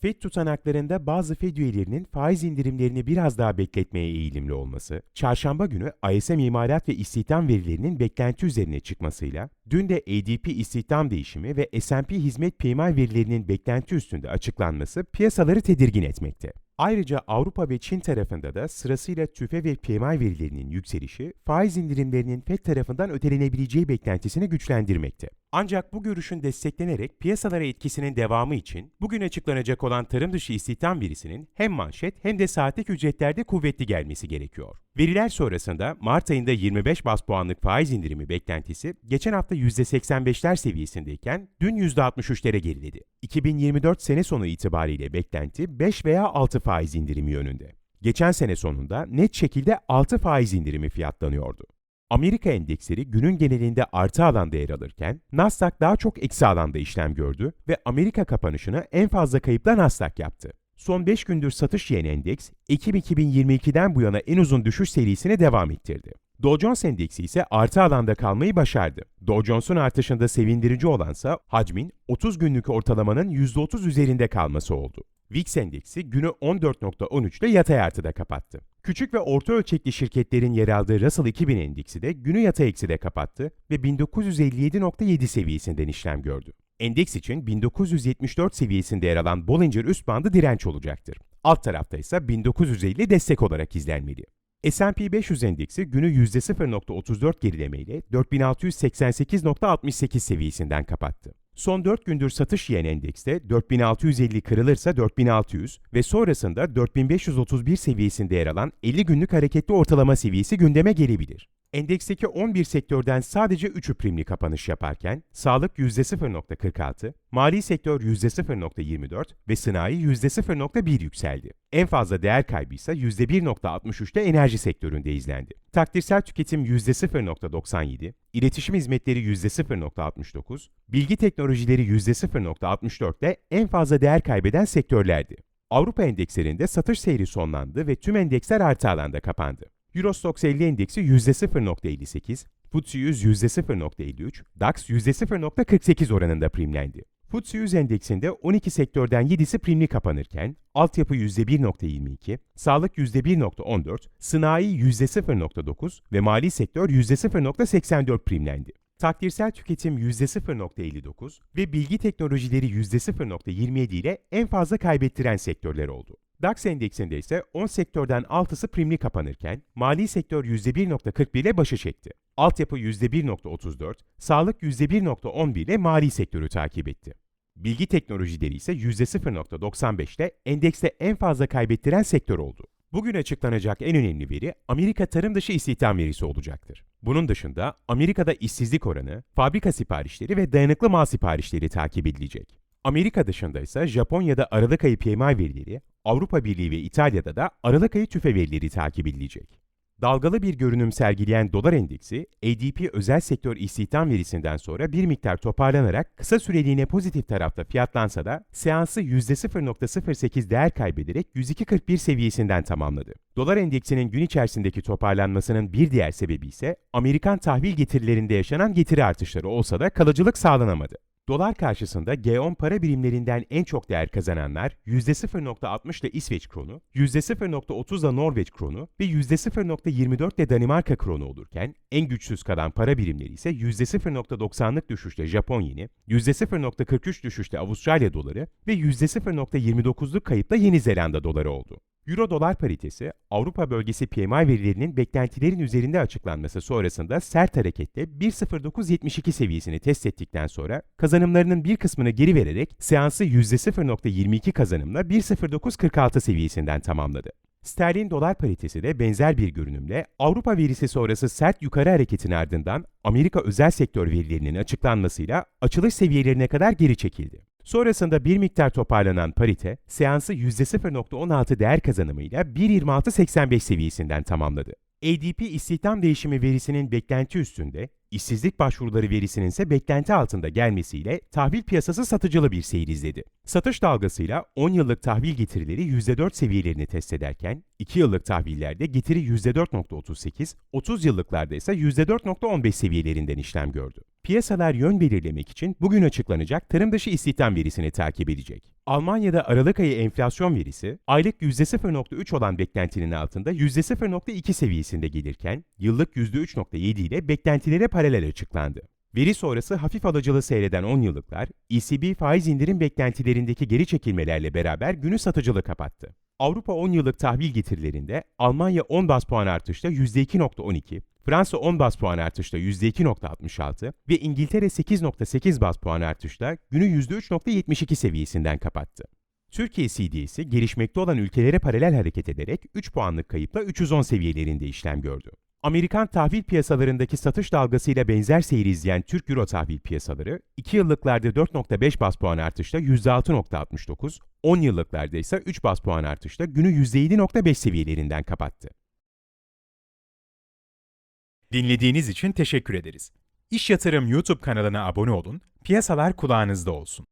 FED tutanaklarında bazı FED üyelerinin faiz indirimlerini biraz daha bekletmeye eğilimli olması, çarşamba günü ISM imalat ve istihdam verilerinin beklenti üzerine çıkmasıyla, dün de ADP istihdam değişimi ve S&P hizmet PMI verilerinin beklenti üstünde açıklanması piyasaları tedirgin etmekte. Ayrıca Avrupa ve Çin tarafında da sırasıyla tüfe ve PMI verilerinin yükselişi, faiz indirimlerinin FED tarafından ötelenebileceği beklentisini güçlendirmekte. Ancak bu görüşün desteklenerek piyasalara etkisinin devamı için bugün açıklanacak olan tarım dışı istihdam verisinin hem manşet hem de saatlik ücretlerde kuvvetli gelmesi gerekiyor. Veriler sonrasında Mart ayında 25 bas puanlık faiz indirimi beklentisi geçen hafta %85'ler seviyesindeyken dün %63'lere geriledi. 2024 sene sonu itibariyle beklenti 5 veya 6 faiz indirimi yönünde. Geçen sene sonunda net şekilde 6 faiz indirimi fiyatlanıyordu. Amerika endeksleri günün genelinde artı alanda yer alırken Nasdaq daha çok eksi alanda işlem gördü ve Amerika kapanışını en fazla kayıpla Nasdaq yaptı. Son 5 gündür satış yiyen endeks, Ekim 2022'den bu yana en uzun düşüş serisine devam ettirdi. Dow Jones Endeksi ise artı alanda kalmayı başardı. Dow Jones'un artışında sevindirici olansa hacmin 30 günlük ortalamanın %30 üzerinde kalması oldu. VIX endeksi günü 14.13 ile yatay artıda kapattı. Küçük ve orta ölçekli şirketlerin yer aldığı Russell 2000 endeksi de günü yatay ekside kapattı ve 1957.7 seviyesinden işlem gördü. Endeks için 1974 seviyesinde yer alan Bollinger üst bandı direnç olacaktır. Alt tarafta ise 1950 destek olarak izlenmeli. S&P 500 endeksi günü %0.34 gerilemeyle 4688.68 seviyesinden kapattı. Son 4 gündür satış yiyen endekste 4650 kırılırsa 4600 ve sonrasında 4531 seviyesinde yer alan 50 günlük hareketli ortalama seviyesi gündeme gelebilir. Endeksteki 11 sektörden sadece 3'ü primli kapanış yaparken, sağlık %0.46, mali sektör %0.24 ve sanayi %0.1 yükseldi. En fazla değer kaybı ise %1.63'te enerji sektöründe izlendi. Takdirsel tüketim %0.97, iletişim hizmetleri %0.69, bilgi teknolojileri %0.64'te en fazla değer kaybeden sektörlerdi. Avrupa endekslerinde satış seyri sonlandı ve tüm endeksler artı alanda kapandı. Eurostoxx 50 endeksi %0.58, FTSE 100 %0.53, DAX %0.48 oranında primlendi. FTSE 100 endeksinde 12 sektörden 7'si primli kapanırken, altyapı %1.22, sağlık %1.14, sanayi %0.9 ve mali sektör %0.84 primlendi. Takdirsel tüketim %0.59 ve bilgi teknolojileri %0.27 ile en fazla kaybettiren sektörler oldu. DAX endeksinde ise 10 sektörden 6'sı primli kapanırken mali sektör %1.41 ile başı çekti. Altyapı %1.34, sağlık %1.11 ile mali sektörü takip etti. Bilgi teknolojileri ise %0.95 ile endekste en fazla kaybettiren sektör oldu. Bugün açıklanacak en önemli veri Amerika tarım dışı istihdam verisi olacaktır. Bunun dışında Amerika'da işsizlik oranı, fabrika siparişleri ve dayanıklı mal siparişleri takip edilecek. Amerika dışında ise Japonya'da Aralık ayı PMI verileri, Avrupa Birliği ve İtalya'da da Aralık ayı tüfe verileri takip edilecek. Dalgalı bir görünüm sergileyen dolar endeksi, ADP özel sektör istihdam verisinden sonra bir miktar toparlanarak kısa süreliğine pozitif tarafta fiyatlansa da seansı %0.08 değer kaybederek 102.41 seviyesinden tamamladı. Dolar endeksinin gün içerisindeki toparlanmasının bir diğer sebebi ise Amerikan tahvil getirilerinde yaşanan getiri artışları olsa da kalıcılık sağlanamadı. Dolar karşısında G10 para birimlerinden en çok değer kazananlar %0.60 ile İsveç kronu, %0.30 ile Norveç kronu ve %0.24 ile Danimarka kronu olurken en güçsüz kalan para birimleri ise %0.90'lık düşüşle Japon yeni, %0.43 düşüşle Avustralya doları ve %0.29'luk kayıpla Yeni Zelanda doları oldu. Euro dolar paritesi Avrupa bölgesi PMI verilerinin beklentilerin üzerinde açıklanması sonrasında sert hareketle 1.0972 seviyesini test ettikten sonra kazanımlarının bir kısmını geri vererek seansı %0.22 kazanımla 1.0946 seviyesinden tamamladı. Sterlin dolar paritesi de benzer bir görünümle Avrupa verisi sonrası sert yukarı hareketin ardından Amerika özel sektör verilerinin açıklanmasıyla açılış seviyelerine kadar geri çekildi. Sonrasında bir miktar toparlanan parite, seansı %0.16 değer kazanımıyla 1.2685 seviyesinden tamamladı. ADP istihdam değişimi verisinin beklenti üstünde, işsizlik başvuruları verisinin ise beklenti altında gelmesiyle tahvil piyasası satıcılı bir seyir izledi. Satış dalgasıyla 10 yıllık tahvil getirileri %4 seviyelerini test ederken, 2 yıllık tahvillerde getiri %4.38, 30 yıllıklarda ise %4.15 seviyelerinden işlem gördü. Piyasalar yön belirlemek için bugün açıklanacak tarım dışı istihdam verisini takip edecek. Almanya'da Aralık ayı enflasyon verisi aylık %0.3 olan beklentinin altında %0.2 seviyesinde gelirken yıllık %3.7 ile beklentilere paralel açıklandı. Veri sonrası hafif alıcılı seyreden 10 yıllıklar, ECB faiz indirim beklentilerindeki geri çekilmelerle beraber günü satıcılı kapattı. Avrupa 10 yıllık tahvil getirilerinde Almanya 10 bas puan artışla %2.12, Fransa 10 bas puan artışla %2.66 ve İngiltere 8.8 bas puan artışla günü %3.72 seviyesinden kapattı. Türkiye CDS'i gelişmekte olan ülkelere paralel hareket ederek 3 puanlık kayıpla 310 seviyelerinde işlem gördü. Amerikan tahvil piyasalarındaki satış dalgasıyla benzer seyir izleyen Türk Euro tahvil piyasaları, 2 yıllıklarda 4.5 bas puan artışla %6.69, 10 yıllıklarda ise 3 bas puan artışla günü %7.5 seviyelerinden kapattı. Dinlediğiniz için teşekkür ederiz. İş Yatırım YouTube kanalına abone olun, piyasalar kulağınızda olsun.